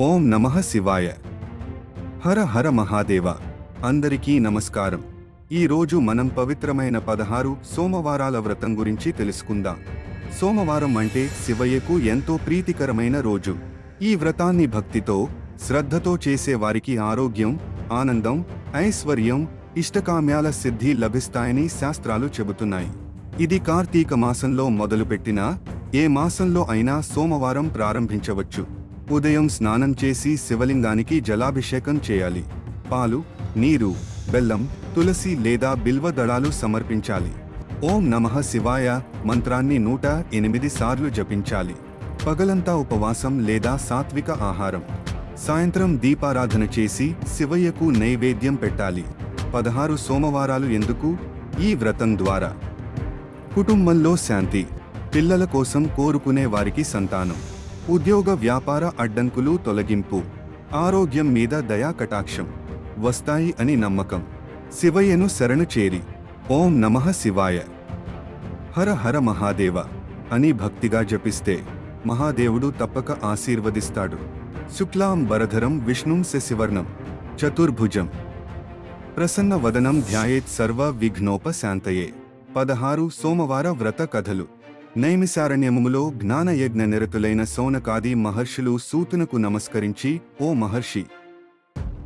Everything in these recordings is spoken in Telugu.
ఓం నమః శివాయ. హర హర మహాదేవ. అందరికీ నమస్కారం. ఈ రోజు మనం పవిత్రమైన పదహారు సోమవారాల వ్రతం గురించి తెలుసుకుందాం. సోమవారం అంటే శివయ్యకు ఎంతో ప్రీతికరమైన రోజు. ఈ వ్రతాన్ని భక్తితో శ్రద్ధతో చేసే వారికి ఆరోగ్యం ఆనందం ఐశ్వర్యం ఇష్టకామ్యాల సిద్ధి లభిస్తాయని శాస్త్రాలు చెబుతున్నాయి. ఇది కార్తీక మాసంలో మొదలుపెట్టినా ఏ మాసంలో అయినా సోమవారం ప్రారంభించవచ్చు. ఉదయం స్నానం చేసి శివలింగానికి జలాభిషేకం చేయాలి. పాలు నీరు బెల్లం తులసి లేదా బిల్వ దళాలు సమర్పించాలి. ఓం నమః శివాయ మంత్రాన్ని నూట ఎనిమిది సార్లు జపించాలి. పగలంతా ఉపవాసం లేదా సాత్విక ఆహారం. సాయంత్రం దీపారాధన చేసి శివయ్యకు నైవేద్యం పెట్టాలి. పదహారు సోమవారాలు ఎందుకు? ఈ వ్రతం ద్వారా. కుటుంబంలో శాంతి. పిల్లల కోసం కోరుకునే వారికి సంతానం. ఉద్యోగ వ్యాపార అడ్డంకులు తొలగింపు. ఆరోగ్యం మీద దయా కటాక్షం. వస్తాయి అని నమ్మకం. శివయ్యను శరణు చేరి. ఓం నమః శివాయ. హర హర మహాదేవ అని భక్తిగా జపిస్తే మహాదేవుడు తప్పక ఆశీర్వదిస్తాడు. శుక్లాం బరధరం విష్ణుం శశివర్ణం. చతుర్భుజం. ప్రసన్న వదనం ధ్యాయేత్ సర్వ విఘ్నోపశాంతయే. పదహారు సోమవార వ్రత కథలు. నైమిసారణ్యములో జ్ఞానయజ్ఞ నిరతులైన సౌనకాది మహర్షులు సూతునకు నమస్కరించి ఓ మహర్షి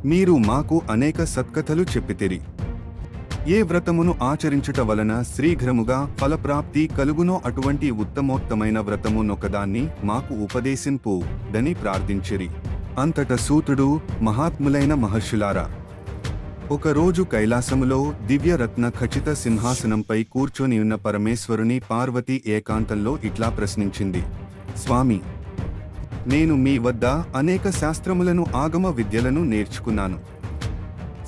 మీరు మాకు అనేక సత్కథలు చెప్పితిరి. ఏ వ్రతమును ఆచరించుట వలన శ్రీఘ్రముగా ఫలప్రాప్తి కలుగునో అటువంటి ఉత్తమోత్తమైన వ్రతము నొకదాన్ని మాకు ఉపదేశింపు దని ప్రార్థించిరి. అంతట సూతుడు మహాత్ములైన మహర్షులారా ఒకరోజు కైలాసములో దివ్యరత్న ఖచ్చిత సింహాసనంపై కూర్చొని ఉన్న పరమేశ్వరుని పార్వతి ఏకాంతంలో ఇట్లా ప్రశ్నించింది. స్వామి నేను మీ వద్ద అనేక శాస్త్రములను ఆగమ విద్యలను నేర్చుకున్నాను.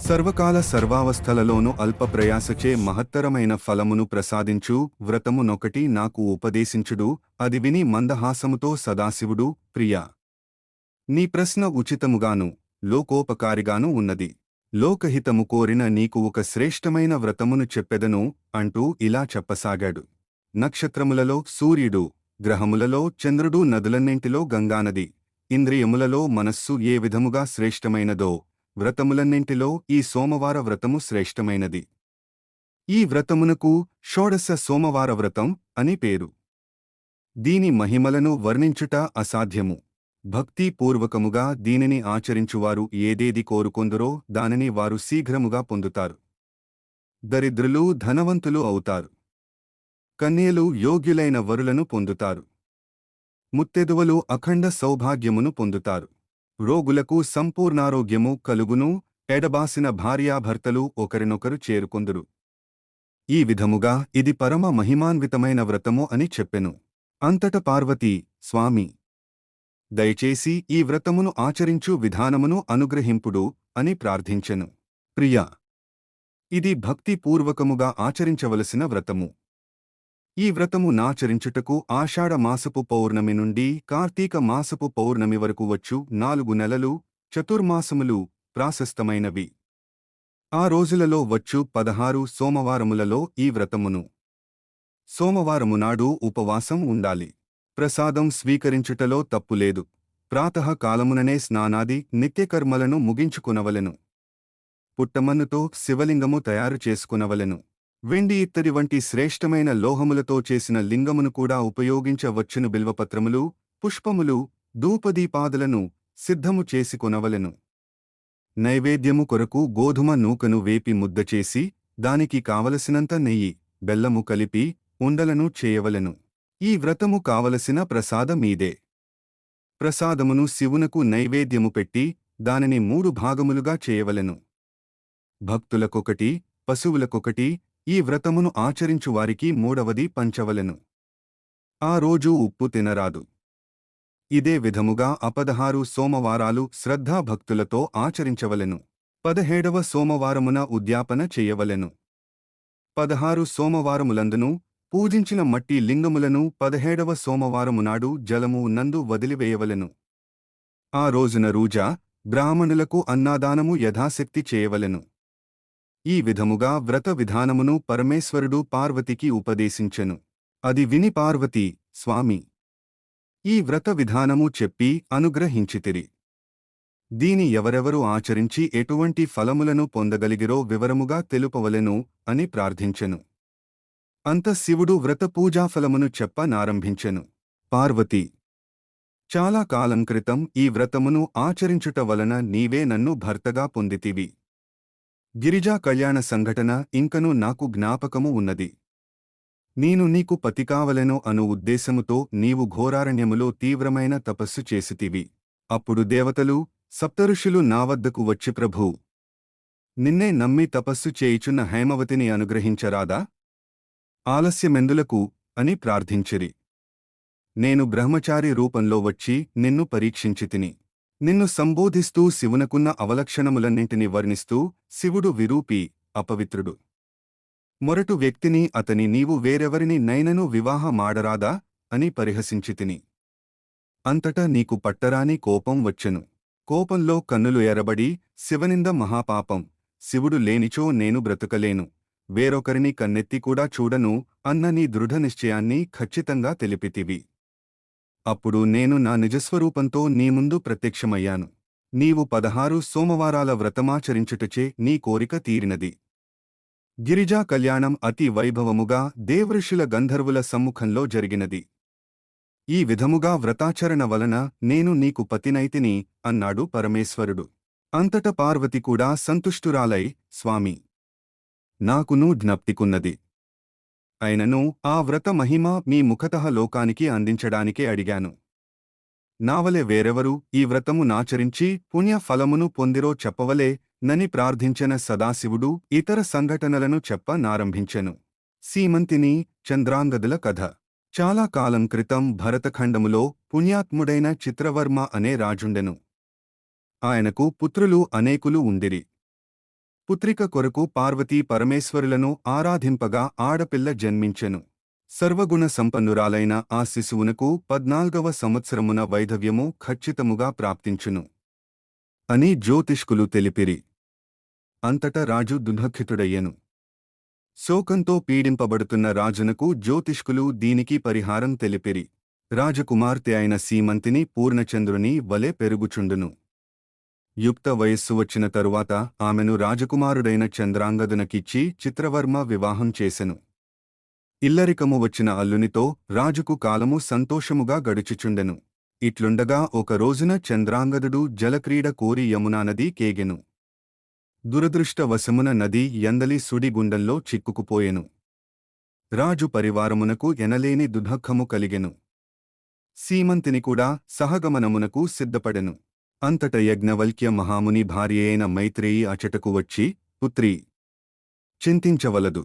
సర్వకాల సర్వావస్థలలోనూ అల్ప ప్రయాసచే మహత్తరమైన ఫలమును ప్రసాదించు వ్రతమునొకటి నాకు ఉపదేశించుడు అది విని మందహాసముతో సదాశివుడు ప్రియా. నీ ప్రశ్న ఉచితముగాను లోకోపకారిగాను ఉన్నది. లోకహితము కోరిన నీకు ఒక శ్రేష్టమైన వ్రతమును చెప్పెదను అంటూ ఇలా చెప్పసాగాడు. నక్షత్రములలో సూర్యుడు గ్రహములలో చంద్రుడు నదులన్నింటిలో గంగానది. ఇంద్రియములలో మనస్సు ఏ విధముగా శ్రేష్టమైనదో వ్రతములన్నింటిలో ఈ సోమవార వ్రతము శ్రేష్టమైనది. ఈ వ్రతమునకు షోడశ సోమవార వ్రతం అని పేరు. దీని మహిమలను వర్ణించుట అసాధ్యము. భక్తిపూర్వకముగా దీనిని ఆచరించువారు ఏదేది కోరుకొందరో దానిని వారు శీఘ్రముగా పొందుతారు. దరిద్రులు ధనవంతులు అవుతారు. కన్యలు యోగ్యులైన వరులను పొందుతారు. ముత్తెదువలు అఖండ సౌభాగ్యమును పొందుతారు. రోగులకు సంపూర్ణారోగ్యము కలుగును ఎడబాసిన భార్యాభర్తలు ఒకరినొకరు చేరుకొందురు. ఈ విధముగా ఇది పరమ మహిమాన్వితమైన వ్రతము అని చెప్పెను. అంతట పార్వతీ స్వామి! దయచేసి ఈ వ్రతమును ఆచరించు విధానమును అనుగ్రహింపుడు అని ప్రార్థించెను. ప్రియా ఇది భక్తిపూర్వకముగా ఆచరించవలసిన వ్రతము. ఈ వ్రతము నాచరించుటకు ఆషాఢ మాసపు పౌర్ణమి నుండి కార్తీక మాసపు పౌర్ణమి వరకు వచ్చు నాలుగు నెలలు చతుర్మాసములు ప్రాశస్తమైనవి. ఆ రోజులలో వచ్చు పదహారు సోమవారములలో ఈ వ్రతమును. సోమవారము నాడు ఉపవాసం ఉండాలి. ప్రసాదం స్వీకరించుటలో తప్పులేదు. ప్రాతకాలముననే స్నానాది నిత్యకర్మలను ముగించుకునవలెను. పుట్టమన్నుతో శివలింగము తయారు చేసుకునవలెను. వెండి ఇత్తడి వంటి శ్రేష్టమైన లోహములతో చేసిన లింగమును కూడా ఉపయోగించవచ్చును బిల్వపత్రములు పుష్పములు ధూపదీపాదులను సిద్ధము చేసుకొనవలెను. నైవేద్యము కొరకు గోధుమ నూకను వేపి ముద్దచేసి దానికి కావలసినంత నెయ్యి బెల్లము కలిపి ఉండలను చేయవలెను. ఈ వ్రతము కావలసిన ప్రసాదమీదే ప్రసాదమును శివునకు నైవేద్యము పెట్టి దానిని మూడు భాగములుగా చేయవలెను. భక్తులకొకటి పశువులకొకటి ఈ వ్రతమును ఆచరించువారికి మూడవది పంచవలెను. ఆ రోజు ఉప్పు తినరాదు. ఇదే విధముగా అపదహారు సోమవారాలు శ్రద్ధాభక్తులతో ఆచరించవలెను. పదహేడవ సోమవారమున ఉద్యాపన చేయవలెను. పదహారు సోమవారములందును పూజించిన మట్టి లింగములను పదహేడవ సోమవారము నాడు జలము నందు వదిలివేయవలెను. ఆ రోజున రూజా బ్రాహ్మణులకు అన్నాదానము యథాశక్తి చేయవలెను. ఈ విధముగా వ్రత విధానమును పరమేశ్వరుడు పార్వతికి ఉపదేశించెను. అది విని పార్వతి స్వామి! ఈ వ్రత విధానము చెప్పి అనుగ్రహించితిరి. దీని ఎవరెవరు ఆచరించి ఎటువంటి ఫలములను పొందగలిగిరో వివరముగా తెలుపవలెను అని ప్రార్థించెను. అంత శివుడు వ్రత పూజాఫలమును చెప్ప నారంభించెను పార్వతి! చాలా కాలం క్రితం ఈ వ్రతమును ఆచరించుట వలన నీవే నన్ను భర్తగా పొందితివి. గిరిజా కళ్యాణ సంఘటన ఇంకను నాకు జ్ఞాపకము ఉన్నది. నేను నీకు పతికావలెను అను ఉద్దేశముతో నీవు ఘోరారణ్యములో తీవ్రమైన తపస్సు చేసితివి. అప్పుడు దేవతలు సప్తఋషులు నా వద్దకు వచ్చి ప్రభూ! నిన్నే నమ్మి తపస్సు చేయుచున్న హేమవతిని అనుగ్రహించరాదా? ఆలస్యమెందులకు అని ప్రార్థించిరి. నేను బ్రహ్మచారి రూపంలో వచ్చి నిన్ను పరీక్షించితిని నిన్ను సంబోధిస్తూ శివునకున్న అవలక్షణములన్నింటినీ వర్ణిస్తూ శివుడు విరూపి అపవిత్రుడు. మొరటు వ్యక్తిని అతని నీవు వేరెవరిని నైనను వివాహమాడరాదా అని పరిహసించితిని అంతటా నీకు పట్టరాని కోపం వచ్చెను. కోపంలో కన్నులు ఎరబడి శివనింద మహాపాపం శివుడు లేనిచో నేను బ్రతుకలేను. వేరొకరిని కన్నెత్తి కూడా చూడను అన్న నీ దృఢనిశ్చయాన్ని ఖచ్చితంగా తెలిపితివి. అప్పుడు నేను నా నిజస్వరూపంతో నీ ముందు ప్రత్యక్షమయ్యాను. నీవు పదహారు సోమవారాల వ్రతమాచరించుటచే నీ కోరిక తీరినది. గిరిజా కళ్యాణం అతి వైభవముగా దేవఋషుల గంధర్వుల సమ్ముఖంలో జరిగినది. ఈ విధముగా వ్రతాచరణ వలన నేను నీకు పతినైతిని అన్నాడు పరమేశ్వరుడు. అంతట పార్వతి కూడా సంతుష్టురాలై స్వామి నాకును జ్ఞప్తికున్నది. అయినను ఆ వ్రత మహిమ మీ ముఖతః లోకానికి అందించడానికే అడిగాను. నావలె వేరెవరు ఈ వ్రతము నాచరించి పుణ్యఫలమును పొందిరో చెప్పవలే నని ప్రార్థించిన సదాశివుడు ఇతర సంఘటనలను చెప్ప నారంభించెను. సీమంతిని చంద్రాంగదుల కథ. చాలా కాలం క్రితం భరతఖండములో పుణ్యాత్ముడైన చిత్రవర్మ అనే రాజుండెను. ఆయనకు పుత్రులు అనేకులు ఉందిరి పుత్రిక కొరకు పార్వతీ పరమేశ్వరులను ఆరాధింపగా ఆడపిల్ల జన్మించెను. సర్వగుణ సంపన్నురాలైన ఆ శిశువునకు పద్నాల్గవ సంవత్సరమున వైధవ్యము ఖచ్చితముగా ప్రాప్తించును. అని జ్యోతిష్కులు తెలిపిరి. అంతట రాజు దుఃఖితుడయ్యను శోకంతో పీడింపబడుతున్న రాజునకు జ్యోతిష్కులు దీనికి పరిహారం తెలిపిరి. రాజకుమార్తె అయిన సీమంతిని పూర్ణచంద్రుని వలె పెరుగుచుండును. యుక్త వయస్సు వచ్చిన తరువాత ఆమెను రాజకుమారుడైన చంద్రాంగదునకిచ్చి చిత్రవర్మ వివాహం చేసెను. ఇల్లరికము వచ్చిన అల్లునితో రాజుకు కాలము సంతోషముగా గడుచుచుండెను. ఇట్లుండగా ఒక రోజున చంద్రాంగదుడు జలక్రీడ కోరి యమునా నది కేగెను. దురదృష్టవశమున నది ఎందలి సుడిగుండంలో చిక్కుకుపోయెను. రాజు పరివారమునకు ఎనలేని దుధఖము కలిగెను. సీమంతిని కూడా సహగమనమునకు సిద్ధపడెను. అంతట యజ్ఞవల్క్య మహాముని భార్యయైన మైత్రేయి అచటకు వచ్చి పుత్రీ చింతించవలదు.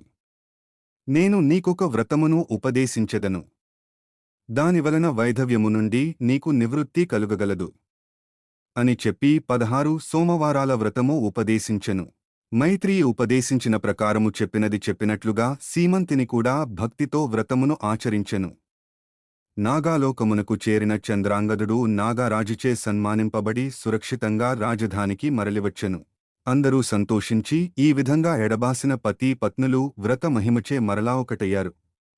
నేను నీకొక వ్రతమును ఉపదేశించెదను. దానివలన వైధవ్యము నుండి నీకు నివృత్తి కలుగగలదు అని చెప్పి పదహారు సోమవారాల వ్రతము ఉపదేశించెను. మైత్రి ఉపదేశించిన ప్రకారము చెప్పినది చెప్పినట్లుగా సీమంతిని కూడా భక్తితో వ్రతమును ఆచరించెను. నాగాలోకమునకు చేరిన చంద్రాంగదుడు నాగారాజుచే సన్మానింపబడి సురక్షితంగా రాజధానికి మరలివచ్చెను. అందరూ సంతోషించి ఈ విధంగా ఎడబాసిన పతి పత్నులు వ్రత మహిమచే మరలా ఒకటయ్యారు.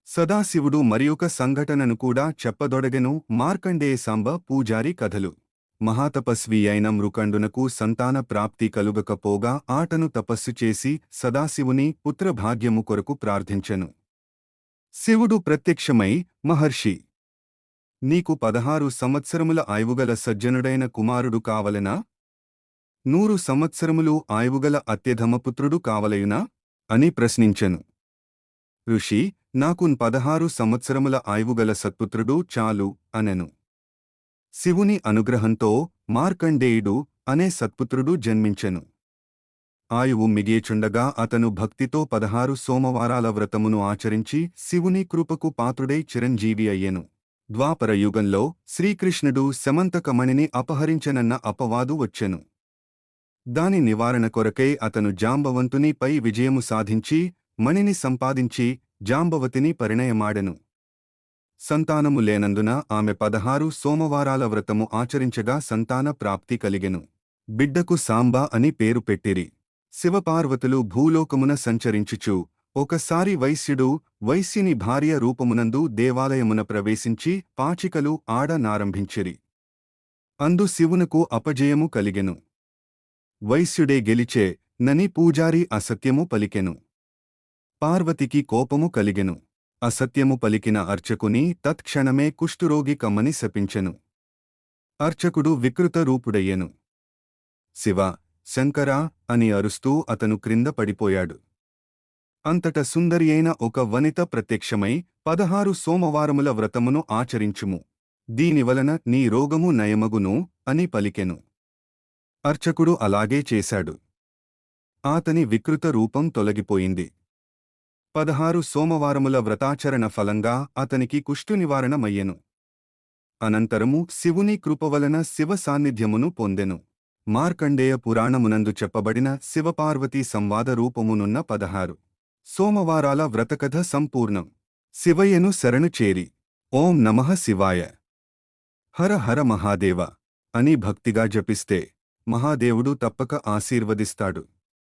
సదాశివుడు మరియొక సంఘటనను కూడా చెప్పదొడగెను మార్కండేయ సాంబ పూజారి కథలు. మహాతపస్వి అయిన మృకండునకు సంతాన ప్రాప్తి కలుగకపోగా ఆటను తపస్సు చేసి సదాశివుని పుత్రభాగ్యము కొరకు ప్రార్థించెను. శివుడు ప్రత్యక్షమై మహర్షి నీకు పదహారు సంవత్సరముల ఆయువుగల సజ్జనుడైన కుమారుడు కావలెనా? నూరు సంవత్సరములు ఆయువుగల అత్యధమపుత్రుడు కావలయునా? అని ప్రశ్నించెను. ఋషి నాకు పదహారు సంవత్సరముల ఆయువుగల సత్పుత్రుడు చాలు అనెను. శివుని అనుగ్రహంతో మార్కండేయుడు అనే సత్పుత్రుడు జన్మించెను. ఆయువు మిగియచుండగా అతను భక్తితో పదహారు సోమవారాల వ్రతమును ఆచరించి శివుని కృపకు పాత్రుడై చిరంజీవి అయ్యెను. ద్వాపర యుగంలో శ్రీకృష్ణుడు శమంతకమణిని అపహరించనన్న అపవాదు వచ్చెను. దాని నివారణ కొరకై అతను జాంబవంతునిపై విజయము సాధించి మణిని సంపాదించి జాంబవతిని పరిణయమాడెను. సంతానము లేనందున ఆమె పదహారు సోమవారాల వ్రతము ఆచరించగా సంతాన ప్రాప్తి కలిగెను. బిడ్డకు సాంబా అని పేరు పెట్టిరి. శివపార్వతులు భూలోకమున సంచరించుచు ఒకసారి వైశ్యుడు వైశ్యుని భార్య రూపమునందు దేవాలయమున ప్రవేశించి పాచికలు ఆడ నారంభించిరి. అందు శివునకు అపజయము కలిగెను. వైశ్యుడే గెలిచే నని పూజారి అసత్యము పలికెను. పార్వతికి కోపము కలిగెను. అసత్యము పలికిన అర్చకుని తత్క్షణమే కుష్ఠురోగి కమ్మని శపించెను. అర్చకుడు వికృత రూపుడయ్యెను. శివ శంకరా అని అరుస్తూ అతను క్రింద పడిపోయాడు. అంతట సుందరి అయిన ఒక వనిత ప్రత్యక్షమై పదహారు సోమవారముల వ్రతమును ఆచరించుము. దీనివలన నీ రోగము నయమగును అని పలికెను. అర్చకుడు అలాగే చేశాడు. ఆతని వికృత రూపం తొలగిపోయింది. పదహారు సోమవారముల వ్రతాచరణ ఫలంగా అతనికి కుష్టు నివారణమయ్యెను అనంతరము శివుని కృపవలన శివ సాన్నిధ్యమును పొందెను. మార్కండేయ పురాణమునందు చెప్పబడిన శివపార్వతీ సంవాద రూపమునున్న పదహారు. సోమవారాల వ్రతకథ సంపూర్ణం. శివయ్యను శరణు చేరి. ఓం నమః శివాయ. హర హర మహాదేవ. అని భక్తిగా జపిస్తే మహాదేవుడు తప్పక ఆశీర్వదిస్తాడు.